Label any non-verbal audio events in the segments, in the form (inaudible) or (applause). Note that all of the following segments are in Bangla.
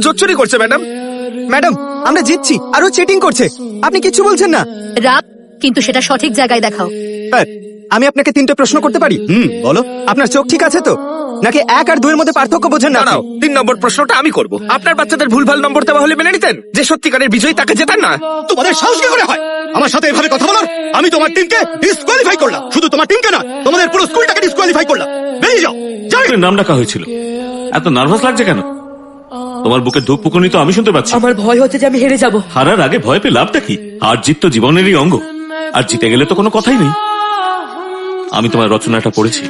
জোচ্চুরি করছে ম্যাডাম। ম্যাডাম আমরা জিতছি আর ও চিটিং করছে। আপনি কিছু বলছেন না। রাগ কিন্তু সেটা সঠিক জায়গায় দেখাও। স্যার, আমি আপনাকে তিনটে প্রশ্ন করতে পারি? হুম বলো। আপনার চোখ ঠিক আছে তো? নাকি এক আর দুইয়ের মধ্যে পার্থক্য বোঝেন না দাঁড়াও তিন নম্বর প্রশ্নটা আমি করব। আপনার বাচ্চাদের ভুলভাল নম্বর দেওয়া হলে মেনে নিতেন? যে সত্যিকারের বিজয়ী তাকে জেতান না তোমাদের সাহস কি করে হয়? আমার সাথে এভাবে কথা বলার? আমি তোমার টিমকে ডিসকোয়ালিফাই করলাম। শুধু তোমার টিমকে না তোমাদের পুরো স্কুলটাকে ডিসকোয়ালিফাই করলাম। বেরিয়ে যাও যাও নাম ডাকা হয়েছিল। এত নার্ভাস লাগছে কেন? তোমার বুকে ধূপ পুকুনি তো আমি শুনতে পাচ্ছি। আমার ভয় হচ্ছে যে আমি হেরে যাব। হারার আগে ভয় পেয়ে লাভটা কি? আর জিত তো জীবনেরই অঙ্গ। আর জিতে গেলে তো কোনো কথাই নেই। আমি তোমার রচনাটা পড়েছি।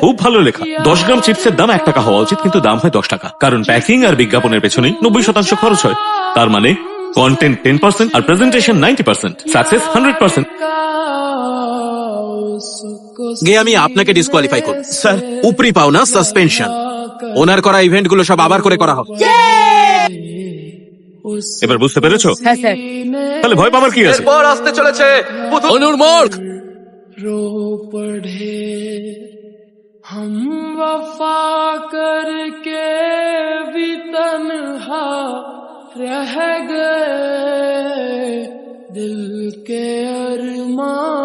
খুব ভালো লেখা। দশ গ্রাম চিপসের দাম এক টাকা হওয়া উচিত কিন্তু দাম হয় দশ টাকা। কারণ প্যাকিং আর বিজ্ঞাপনের পেছনেই নব্বই শতাংশ খরচ হয়। তার মানে কন্টেন্ট টেন পার্সেন্ট আর presentation ninety percent success hundred percent গিয়ে আমি আপনাকে ডিসকোয়ালিফাই করব স্যার উপরি পাও না সাসপেনশন ওনার করা ইভেন্ট গুলো সব আবার করে করা হবে এবার বুঝতে পেরেছো হ্যাঁ স্যার তাহলে ভয় পাবার কি আছে এরপর আসতে চলেছে অনুর্মোর্গ रो पढ़े हम वफा करके भी तन्हा रह गए दिल के अरमां बह गए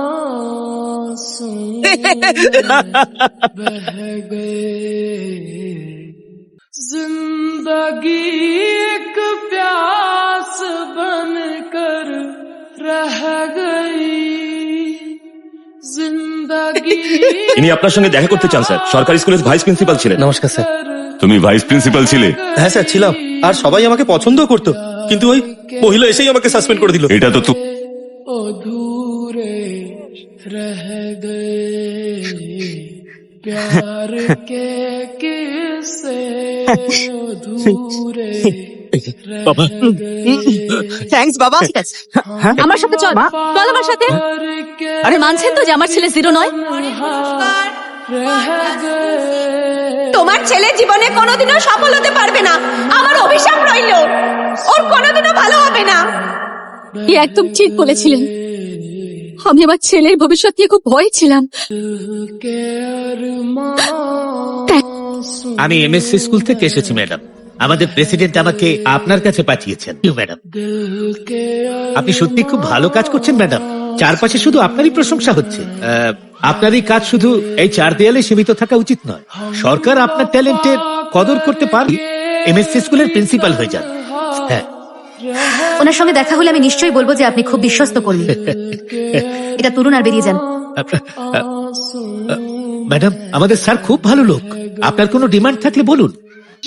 जिंदगी एक प्यास बनकर रह गई जिंदगी ইনি আপনার সঙ্গে দেখা করতে চান স্যার সরকারি স্কুলের ভাইস প্রিন্সিপাল ছিলেন নমস্কার স্যার তুমি ভাইস প্রিন্সিপাল ছিলে হ্যাঁ স্যার ছিলাম আর সবাই আমাকে পছন্দও করতো কিন্তু ওই মহিলা এসেই আমাকে সাসপেন্ড করে দিল এটা তো তু- अधूरे रह गए प्यार के किस्से अधूरे বাবা থ্যাঙ্কস বাবা ঠিক আছে আমার সাথে চল চল আমার সাথে के আরে মানছেন তো যে আমার ছেলে জিরো নয় रह गए তোমার ছেলে জীবনে কোনোদিনও সফল হতে পারবে না আমার অভিশাপ রইল ওর কোনোদিনও ভালো হবে না কি একদম ঠিক বলেছিলেন আমি আমার ছেলের ভবিষ্যৎ নিয়ে খুব ভয় ছিলাম। আমি এমএসসি স্কুল থেকে এসেছি, ম্যাডাম। আমাদের প্রেসিডেন্ট আমাকে আপনার কাছে পাঠিয়েছেন। ম্যাডাম। আপনি সত্যি খুব ভালো কাজ করছেন, ম্যাডাম। চারপাশে শুধু আপনারই প্রশংসা হচ্ছে। আপনারই কাজ শুধু এই চার দেয়ালে সীমিত থাকা উচিত নয়। সরকার আপনার ট্যালেন্টের কদর করতে পারে এমএসসি স্কুলের প্রিন্সিপাল হয়ে যান। হ্যাঁ। ওনার সঙ্গে দেখা হলে আমি নিশ্চয়ই বলব যে আপনি খুব বিশ্বস্ত করলেন (laughs) এটা তুলুন আর বেরিয়ে যান। ম্যাডাম আমাদের স্যার খুব ভালো লোক। আপনার কোনো ডিমান্ড থাকলে বলুন।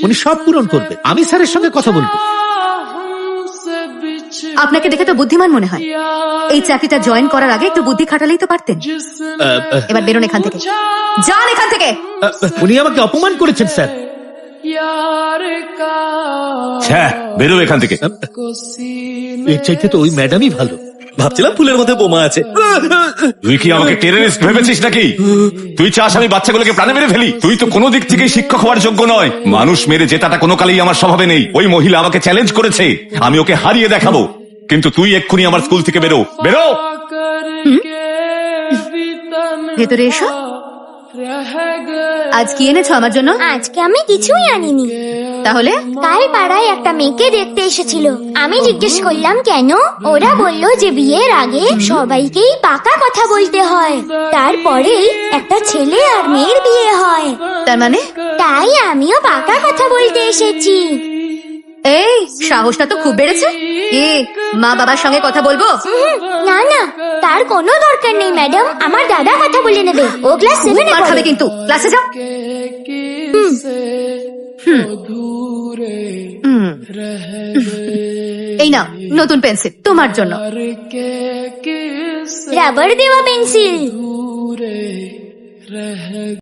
উনি সব পূরণ করবে। আমি স্যারের সঙ্গে কথা বলব। আপনাকে দেখে তো বুদ্ধিমান মনে হয়। এই চাকরিটা জয়েন করার আগে একটু বুদ্ধি খাটালেই তো পারতেন। এবার বেরোন এখান থেকে। যান এখান থেকে। উনি আমাকে অপমান করেছেন স্যার। হ্যাঁ বেরো এখান থেকে। এর চাইতে তো ওই ম্যাডামই ভালো। ভাবছিলাম ফুলের মধ্যে বোমা আছে। তুই কি আমাকে টেররিস্ট ভেবেছিস নাকি? তুই চাস আমি বাচ্চাগুলোকে প্রাণে মেরে ফেলি? তুই তো কোনো দিক থেকে শিক্ষক হওয়ার যোগ্য নয়। মানুষ মেরে জেতাটা কোনো কালেই আমার স্বভাবে নেই। ওই মহিলা আমাকে চ্যালেঞ্জ করেছে। আমি ওকে হারিয়ে দেখাবো। কিন্তু তুই এক্ষুনি আমার স্কুল থেকে বেরো। বেরো! ভেতরে এসো। আজ কি এনেছো আমার জন্য? আজকে আমি কিছুই আনিনি। তাহলে? কাল পাড়ায় একটা মেয়েকে দেখতে এসেছিল। আমি জিজ্ঞেস করলাম কেন? ওরা বলল যে বিয়ের আগে সবাইকেই পাকা কথা বলতে হয়। তারপরেই একটা ছেলে আর মেয়ের বিয়ে হয়। তার মানে? তাই আমিও পাকা কথা বলতে এসেছি। এই সাহসটা তো খুব বেড়েছে। এ মা বাবার সঙ্গে কথা বলব? না না। তার কোনো দরকার নেই ম্যাডাম। আমার দাদা কথা বলে নেবে। ও ক্লাস সেভেন মার খাবে কিন্তু। ক্লাসে যাও। এই না নতুন পেন্সিল তোমার জন্য। রাবার দেওয়া পেন্সিল।